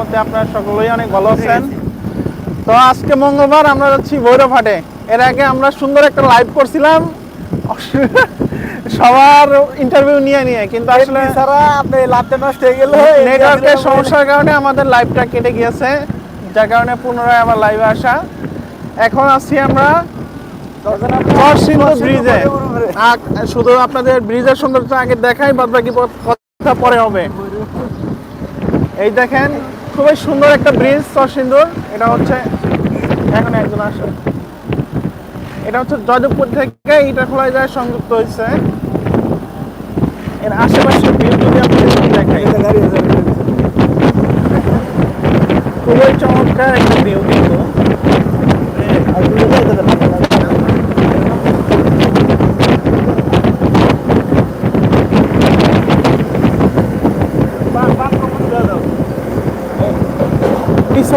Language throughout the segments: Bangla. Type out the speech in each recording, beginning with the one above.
রহমতে আপনারা সকলেই অনেক ভালো আছেন। তো আজকে মঙ্গলবার আমরা যাচ্ছি ভৈরবহাটে। এর আগে আমরা সুন্দর একটা লাইভ করছিলাম। সবার ইন্টারভিউ নিয়ে নিয়ে কিন্তু আসলে ছাড়া আপনি লাভটা নষ্ট হয়ে গেল। নেটওয়ার্কের সমস্যার কারণে আমাদের লাইভটা কেটে গিয়েছে যার কারণে পুনরায় আবার লাইভে আসা। এখন আছি আমরা ব্রিজে শুধু আপনাদের ব্রিজের সৌন্দর্য আগে দেখাই বাদ বাকি কথা পরে হবে। এই দেখেন খুবই সুন্দর একটা ব্রিজ সসিন্দুর এটা হচ্ছে এখন একজন আসে। এটা হচ্ছে জয়দেবপুর থেকে এটা খোলা যায় সংযুক্ত হয়েছে। এর আশেপাশে ভিউ যদি আপনাদের দেখাই। খুবই চমৎকার একটা ভিউ কিন্তু।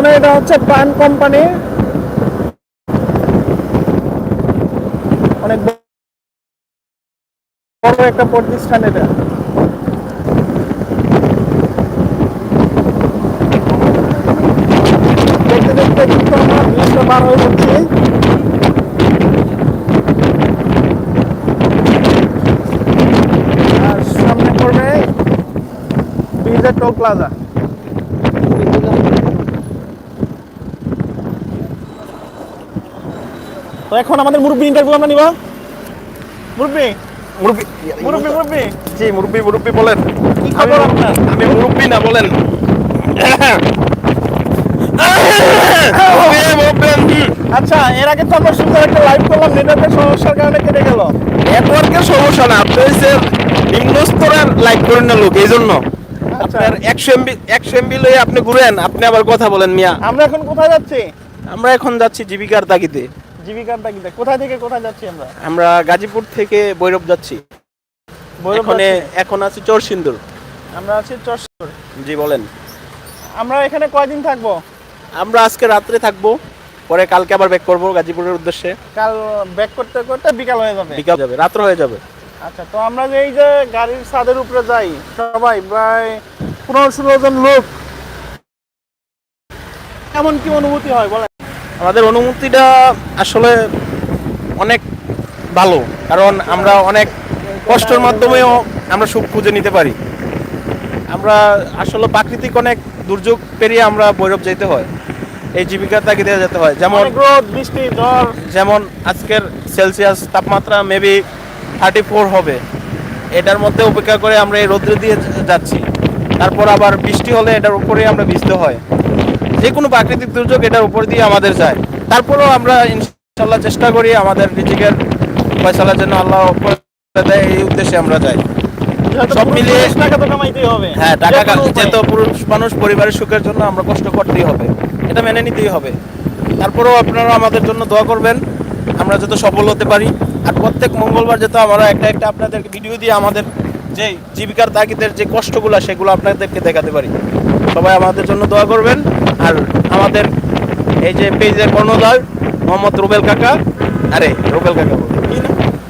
পিছনে এটা হচ্ছে পান কোম্পানি। অনেক বড় একটা প্রতিষ্ঠান এটা। দেখতে আর সামনে টোল প্লাজা। তো এখন আমাদের মুরব্বী ইন্টারভিউ আমরা নিব মুরব্বী? মুরব্বি মুরব্বী মুরব্বী? জি মুরব্বি মুরব্বী বলেন। কি খবর আপনার? আমি মুরব্বি না বলেন। আচ্ছা এর আগে তো আমরা সুন্দর একটা লাইভ করলাম নেটওয়ার্কের সমস্যার কারণে কেটে গেল। নেটওয়ার্কের সমস্যা না আপনি হচ্ছে নিম্ন স্তরের লাইক করেন না লোক এই জন্য আচ্ছা। আপনার একশো এমবি একশো এমবি লয়ে আপনি ঘুরেন আপনি আবার কথা বলেন মিয়া। আমরা এখন কোথায় যাচ্ছি? আমরা এখন যাচ্ছি জীবিকার তাগিদে। জীবিকার তাগিদে কোথায় থেকে কোথায় যাচ্ছি আমরা? আমরা গাজীপুর থেকে ভৈরব যাচ্ছি। এখানে এখন আছি চরসিন্দুর। আমরা আছি চরসুর জি বলেন। আমরা এখানে কয়দিন থাকব? আমরা আজকে রাত্রে থাকব। পরে কালকে আবার ব্যাক করব গাজীপুরের উদ্দেশ্যে। কাল ব্যাক করতে করতে বিকাল হয়ে যাবে। বিকাল যাবে রাত্র হয়ে যাবে। আচ্ছা তো আমরা যে এই যে গাড়ির ছাদের উপরে যাই সবাই প্রায় পনেরো ষোলো জন লোক। এমন কি অনুভূতি হয় বলেন? আমাদের অনুমতিটা আসলে অনেক ভালো কারণ আমরা অনেক কষ্টের মাধ্যমেও আমরা সুখ খুঁজে নিতে পারি। আমরা আসলে প্রাকৃতিক অনেক দুর্যোগ পেরিয়ে আমরা ভৈরব যেতে হয় এই জীবিকার তাগিদে যেতে হয়। যেমন রোদ বৃষ্টি ঝড়। যেমন আজকের সেলসিয়াস তাপমাত্রা মেবি থার্টি ফোর হবে। এটার মধ্যে উপেক্ষা করে আমরা এই রৌদ্র দিয়ে যাচ্ছি। তারপর আবার বৃষ্টি হলে এটার উপরেই আমরা ভিজতে হয়। যে কোনো প্রাকৃতিক দুর্যোগ এটার উপর দিয়ে আমাদের যায়। তারপরেও আমরা ইনশাল্লাহ চেষ্টা করি আমাদের রিজিকের ফয়সালার জন্য আল্লাহ দেয় এই উদ্দেশ্যে আমরা যাই। যেহেতু সব মিলিয়ে- হ্যাঁ টাকা। যেহেতু পুরুষ মানুষ পরিবারের সুখের জন্য আমরা কষ্ট করতেই হবে। এটা মেনে নিতেই হবে। তারপরেও আপনারা আমাদের জন্য দোয়া করবেন। আমরা যত সফল হতে পারি। আর প্রত্যেক মঙ্গলবার যাতে আমরা একটা একটা আপনাদেরকে ভিডিও দিয়ে আমাদের যে জীবিকার তাগিদের যে কষ্টগুলো সেগুলো আপনাদেরকে দেখাতে পারি। সবাই আমাদের জন্য দোয়া করবেন। আর আমাদের এই যে পেজের কর্ণধার মোহাম্মদ রুবেল কাকা। আরে রুবেল কাকা?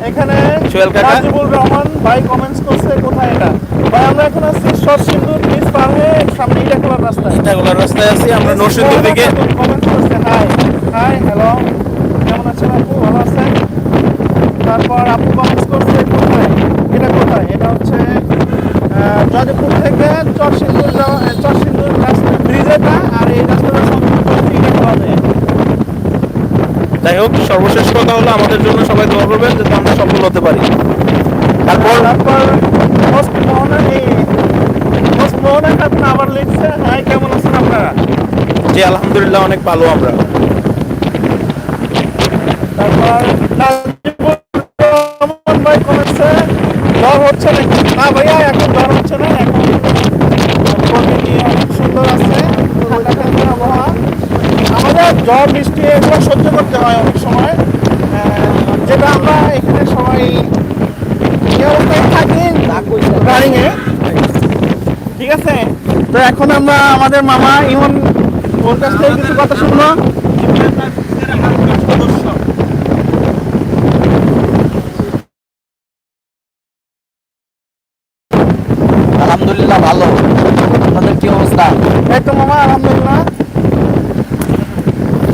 এখানে সোহেল কাকা? রাজিবুল রহমান ভাই কমেন্টস করছে কোথায় এটা? ভাই আমরা এখন আছি সরসিন্দুর ব্রিজ পার হয়ে সামনে ইটা খোলার রাস্তায়। এটাগুলোর রাস্তায় আছি আমরা নরসিংদুর দিকে। কমেন্টস করছে হাই হাই হ্যালো কেমন আছেন আপু? ভালো আছেন? তারপর আপু কমেন্টস করছে কোথায়? এটা কোথায়? এটা হচ্ছে জয়দেবপুর থেকে চরসিন্দুর যাওয়া চরসিন্দুর রাস্তা ব্রিজ এটা আর এই রাস্তাটা হচ্ছে ইটা খোলাতে যাই হোক সর্বশেষ কথা হলো আমাদের জন্য সবাই দোয়া করবেন যাতে আমরা সফল হতে পারি। তারপর তারপর মোস্ট মোহনা এই মোস্ট মোহনা এখন আবার লিখছে হাই কেমন আছেন আপনারা? জি আলহামদুলিল্লাহ অনেক ভালো আমরা। তারপর ভাই কমেছে জ্বর হচ্ছে না ভাইয়া এখন জ্বর হচ্ছে না এখন প্রকৃতি অনেক সুন্দর আছে ঠান্ডা ঠান্ডা আবহাওয়া আমাদের জ্বর বৃষ্টি এগুলো সহ্য করতে হয় অনেক সময়। যেটা আমরা এখানে সবাই অবস্থায় থাকি ঠিক আছে? তো এখন আমরা আমাদের মামা ইমন ওর কাছ থেকে কিছু কথা শুনলো আলহামদুলিল্লাহ ভালো আপনাদের কি অবস্থা এই তো মামা আলহামদুলিল্লাহ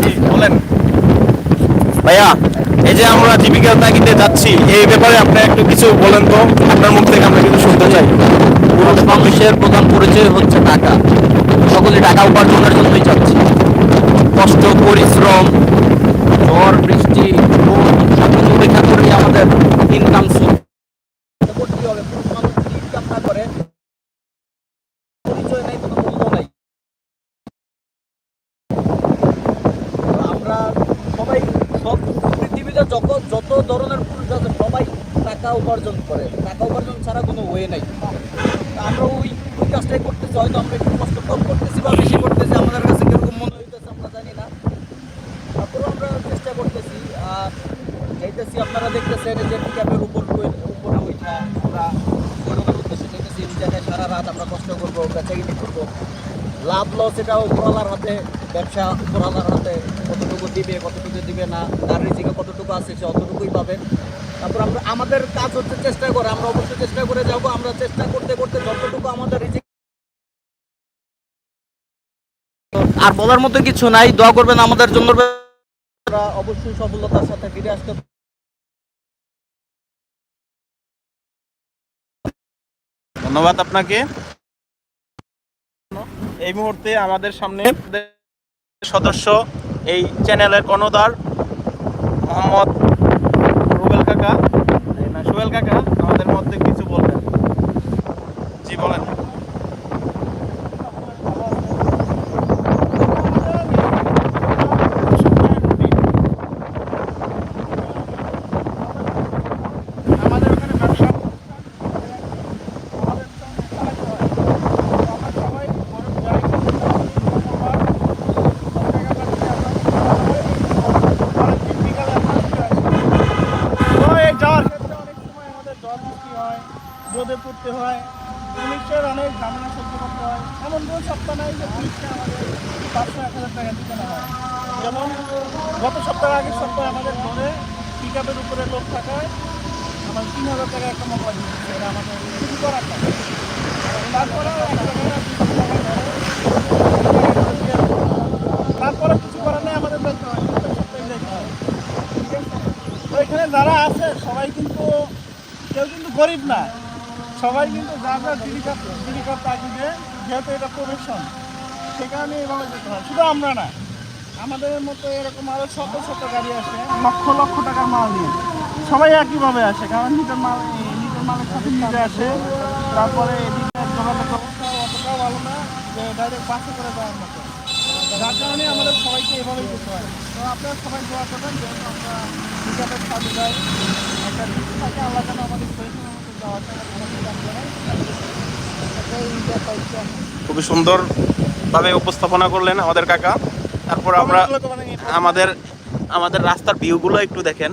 জি, বলেন ভাইয়া, এই যে আমরা জীবিকার তাগিদে যাচ্ছি, এই ব্যাপারে আপনি একটু কিছু বলেন তো, আপনার মুখ থেকে আমরা কিছু শুনতে চাই। মানুষের প্রধান পরিচয় হচ্ছে টাকা। সকলে টাকা উপার্জনের জন্যই যাচ্ছে। কষ্ট, পরিশ্রম, ঝড়, বৃষ্টি সব কিছু উপেক্ষা করে আমাদের ইনকাম করতে হবে পুরুষ মানুষ যদি ইনকাম না করে পরিচয় নেই কোনো মূল্য নাই তো আমরা সবাই সব পৃথিবীতে যত ধরনের পুরুষ আছে, সবাই টাকা উপার্জন করে। টাকা উপার্জন ছাড়া কোনো ওয়ে নাই। আমরা ওই ওই কাজটাই করতেছি, হয়তো আমরা একটু কষ্ট কম করতেছি বা বেশি করতেছি, আমাদের কাছে কীরকম মনে হইতেছে আমরা জানি না। তারপরে আমরা চেষ্টা করতেছি, আর যাইতেছি, আপনারা দেখতেছেন যে পিকআপের উপর উপরে উঠা আমরা ওইরকম উদ্দেশ্যে এই জায়গায় সারা রাত আমরা কষ্ট করব, বেচাকিনি করব। লাভ লস এটা উপরওয়ালার হাতে, ব্যবসা উপরওয়ালার হাতে কতটুকু দিবে কতটুকু দিবে না, তার রিজিকে কতটুকু আছে সে অতটুকুই পাবে। তারপর আমরা, আমাদের কাজ হচ্ছে চেষ্টা করে, আমরা অবশ্যই চেষ্টা করে যাব, আমরা চেষ্টা করতে করতে যতটুকু আমাদের রিজিক আর বলার মতো কিছু নাই, দোয়া করবেন আমাদের জন্য। অবশ্যই সফলতার সাথে ফিরে আসতে ধন্যবাদ আপনাকে। এই মুহূর্তে আমাদের সামনে সদস্য এই চ্যানেলের কর্ণধার মোহাম্মদ রুবেল কাকা। সোহেল কাকা, আমাদের মধ্যে কিছু বলবেন। জি, বলেন আমাদের ওখানে ব্যবসা যাওয়ার ক্ষেত্রে অনেক সময় আমাদের জ্বর বৃষ্টি হয় রোদে পড়তে হয়। পুলিশের অনেক ঝামেলা সহ্য করতে হয়। এমন কোনো সপ্তাহ নাই যে পুলিশকে আমাদের পাঁচশো, এক হাজার টাকা দিতে না হয়। যেমন গত সপ্তাহ আগের সপ্তাহে আমাদের ধরে পিক আপের উপরে লোক থাকায় আমার তিন হাজার টাকা একটা মোবাইল দিচ্ছে এটা আমাদের কিছু করার না তারপরে তারপরে কিছু করার নেই, আমাদের হয়। হয়। এখানে যারা আছে, সবাই কিন্তু কেউ কিন্তু গরিব না। সবাই কিন্তু যা যা জীবিকা জীবিকার তাগিদে যেহেতু এটা প্রফেশন সে কারণে এভাবে যেতে হয়। শুধু আমরা না, আমাদের মতো এরকম আরও শত শত গাড়ি আসে, লক্ষ লক্ষ টাকার মাল নিয়ে। সবাই একইভাবে আসে, কারণ নিজের মাল, নিজের মালের সাথে নিজে আসে। তারপরে ব্যবস্থা অতটাও ভালো না যে ডাইরেক্ট করে মতো। আমাদের সবাইকে এভাবেই যেতে হয়। তো আপনারা সবাই দোয়া করবেন যেহেতু আমরা যাই। একটা থাকে আল্লাহ যেন আমাদের খুবই সুন্দর ভাবে উপস্থাপনা করলেন আমাদের কাকা। তারপর আমরা আমাদের আমাদের রাস্তার ভিউগুলো একটু দেখেন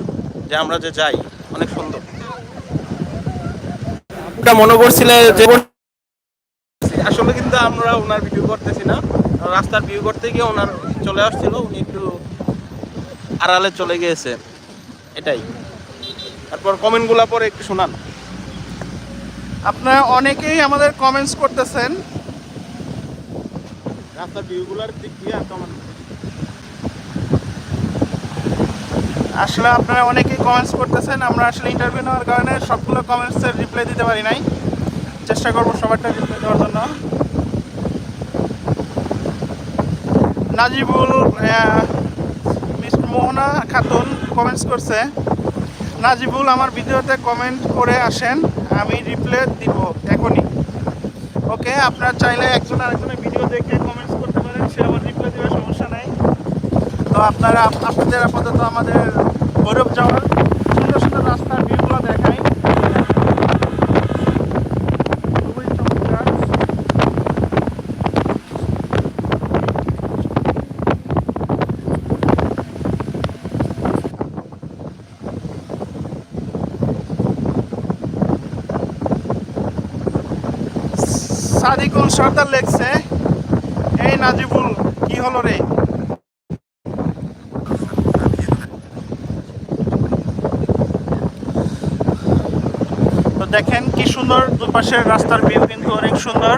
যে আমরা যে যাই, অনেক সুন্দর। মনে করছিলে যে আসলে কিন্তু আমরা ওনার ভিডিও করতেছি না। রাস্তার ভিউ করতে গিয়ে ওনার চলে আসছিল, উনি একটু আড়ালে চলে গিয়েছে, এটাই। তারপর কমেন্টগুলো পরে একটু শোনান। আপনারা অনেকেই আমাদের কমেন্টস করতেছেন। রাস্তার ভিউগুলোর দিক দিয়ে আসলে আপনারা অনেকেই কমেন্টস করতেছেন আমরা আসলে ইন্টারভিউ নেওয়ার কারণে সবগুলো কমেন্টসের রিপ্লাই দিতে পারি নাই। চেষ্টা করব সবারটা রিপ্লাই দেওয়ার জন্য। নাজিবুল মিস্টার মোহনা খাতুন কমেন্টস করছে। নাজিবুল আমার ভিডিওতে কমেন্ট করে আসেন। আমি রিপ্লে দিব এখনই। ওকে আপনারা চাইলে একজন আরেকজনের ভিডিও দেখে কমেন্টস করতে পারেন, সে আবার রিপ্লাই দেওয়ার সমস্যা নাই। তো আপনারা, আপনাদের আপাতত আমাদের গৌরব যাওয়ার সুন্দর সুন্দর রাস্তার ভিউগুলো দেখাই খুবই চমৎকার সাদিকুল সর্দার লেখছে, এই নাজিবুল, কি হলো রে? দেখেন কি সুন্দর, দুপাশের রাস্তার ভিউ কিন্তু অনেক সুন্দর।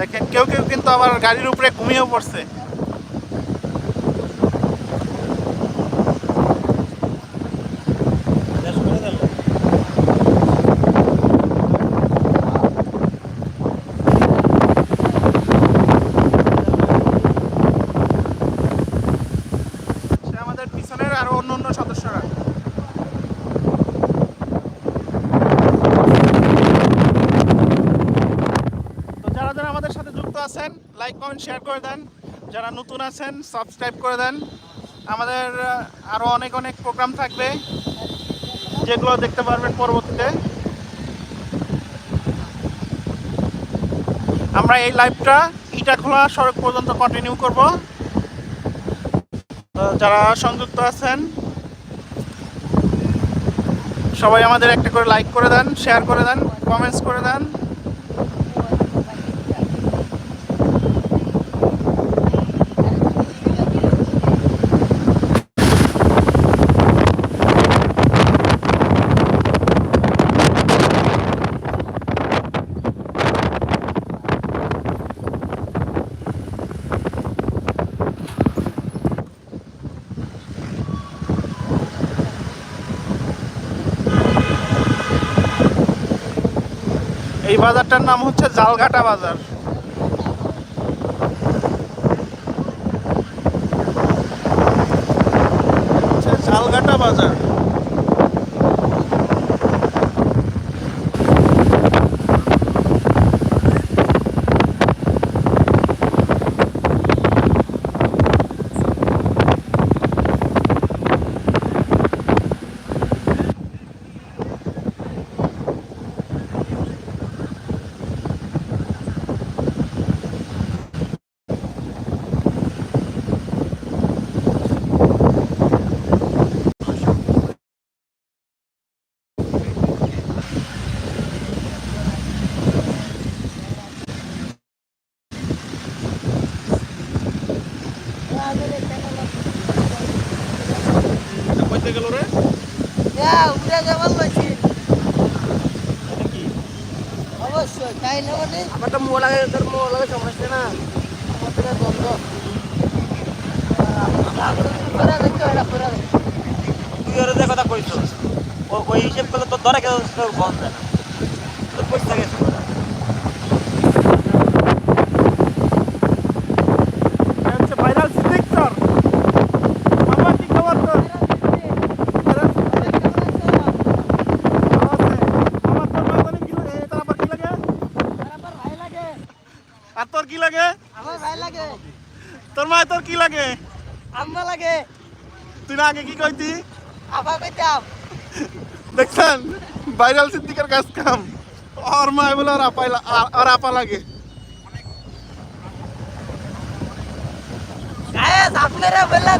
দেখেন, কেউ কেউ কিন্তু আবার গাড়ির উপরে ঘুমিয়েও পড়ছে সে আমাদের পিছনের আরও অন্য অন্য সদস্যরা তো যারা যারা আমাদের সাথে যুক্ত আছেন লাইক কমেন্ট শেয়ার করে দেন। যারা নতুন আছেন সাবস্ক্রাইব করে দেন। আমাদের আহ, আরও অনেক অনেক প্রোগ্রাম থাকবে যেগুলো দেখতে পারবেন পরবর্তীতে। আমরা এই লাইভটা ইটাখোলা সড়ক পর্যন্ত কন্টিনিউ করব। যারা সংযুক্ত আছেন সবাই আমাদের একটা করে লাইক করে দেন শেয়ার করে দেন কমেন্টস করে দেন। এই বাজারটার নাম হচ্ছে জালঘাটা বাজার। জালঘাটা বাজার কইতে গেল রে উঠে যাবার লাগছে মানে? তো তো কথা কইছ ও ওই হিসেব করলে তোর ধরে কেউ কেউ বন্ধ না। তোর পয়সা গেছে হচ্ছে ভাইরাল সিলেক্টর মামা কি খবর তোর ভালো আছে? আমার তোর মাথায় কি লাগে? এ, তার আবার কি লাগে? আর তোর কি লাগে আমার ভাই লাগে তোর মায় তোর কি লাগে আম্মা লাগে তুই না আগে কি কইতি আবা কইতাম দেখছেন ভাইরাল সিদ্দিকের কাজ কাম ওর মায় বলে ওর আপা আর আপা লাগে গায়ে আপনারা বললা